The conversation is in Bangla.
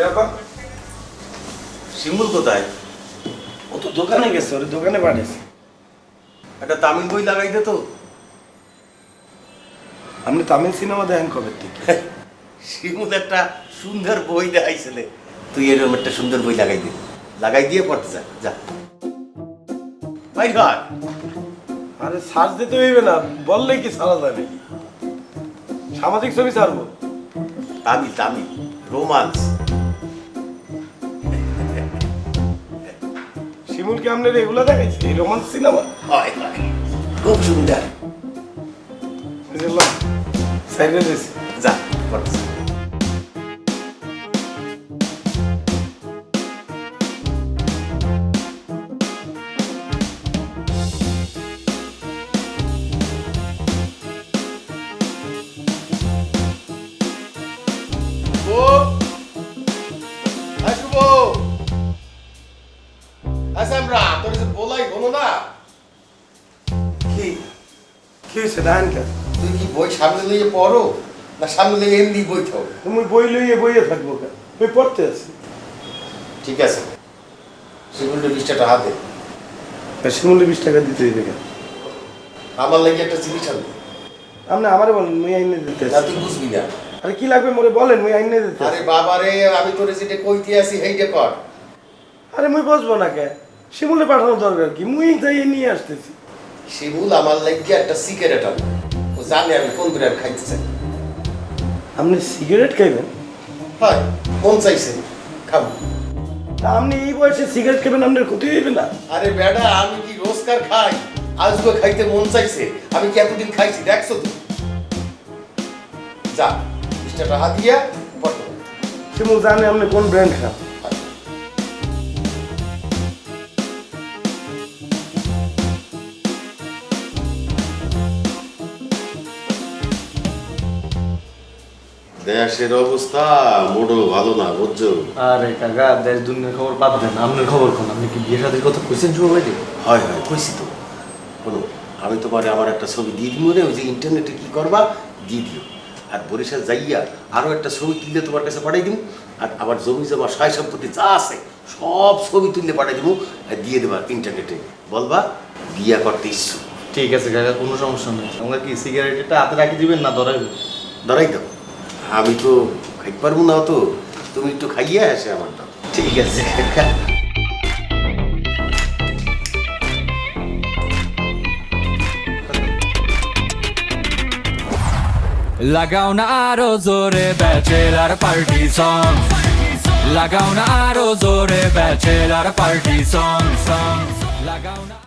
ব্যাপার? শিমুল কোথায়? ও তো দোকানে গেছে ওর দোকানে পাঠিয়েছে একটা তামিল বই লাগাই দে তো। আপনি তামিল সিনেমা দেখেন কবে থেকে? শিমুল একটা সুন্দর বই দেখাইছিলে তুই এরকম একটা সুন্দর বই লাগাই দে। লাগাই দিয়ে পড়তে যা যা। ভাই ঘর আরে সার্চ দিতে হইবে না বললেই কি সারা যাবে? সামাজিক ছবি ছাড়বো? তামিল তামিল রোমান্স। শিমুলকে আপনার এগুলো দেখাইছে এই রোমান্স সিনেমা? হয় খুব সুন্দর। সাইডে রয়েছে। যা বলাই হলো না। কি? কি হয়েছে? দেখেন কেন? তুই কি বই সামনে লইয়ে পড়ো? না সামনে লইয়ে এমনি বই থাও? তুমি বই লইয়ে বইয়ে থাকব কেন? আমি পড়তে আছি। ঠিক আছে। সেগুলো বিশ টাকা হাতে। শিমুলে বিশ টাকা দিতে হইবে কেন? আমার লাগে একটা জিনিস আনবে। আপনি আমারে বলেন মুই আইনে দিতে না তুই বুঝবি না। আরে কি লাগবে মোরে বলেন মুই আইনে দিতে আরে আছি। বাবা রে আমি তোরে যেটা কইতে আছি সেইটা কর। আরে মুই বসবো না কে শিমুলে পাঠানো দরকার কি? মুই যাই নিয়ে আসতেছি। শিমুল আমার লাগে একটা সিগারেট আনবে ও জানে আমি কোন করে খাইতে চাই। আপনি সিগারেট খাইবেন? হয় মন চাইছে। খাব। তা আপনি এই বয়সে সিগারেট খাবেন আপনার ক্ষতি হইবে না। আরে বেডা আমি কি রোজকার খাই? আজকে খাইতে মন চাইছে আমি কি এতদিন খাইছি দেখছ তো? যা বিশ টাকা হাত দিয়া পড়তো শিমুল জানে আপনি কোন ব্র্যান্ড খান। দেশের অবস্থা মোটো ভালো না বুঝছ? আরে কাকা দেশ দুনিয়ার খবর বাদ দেন আপনার খবর কোন? আপনি কি বিয়ে শাদির কথা কইছেন শুভ ভাই হয় হয় কইছি তো। শোনো আমি তোমারে আমার একটা ছবি দিয়ে দিব রে ওই যে ইন্টারনেটে কি করবা? দিয়ে দিও। আর বরিশাল যাইয়া আরও একটা ছবি তুললে তোমার কাছে পাঠাই দিব আর আবার জমি জমা সয় সম্পত্তি যা আছে সব ছবি তুললে পাঠাই দিব আর দিয়ে দেবা ইন্টারনেটে। বলবা বিয়া করতে ইচ্ছুক। ঠিক আছে কাকা কোনো সমস্যা নেই। আমরা কি সিগারেটটা হাতে রাখি দিবেন না ধরাইবেন? ধরাই দাও আমি তো খাইতে পারব না তো। তুমি একটু খাইয়ে আসে আমার দাও ঠিক আছে। লাগাও না আরও জোরে ব্যাচেলার পার্টি সং লাগাও না আরও জোরে ব্যাচেলার পার্টি সং সং লাগাও না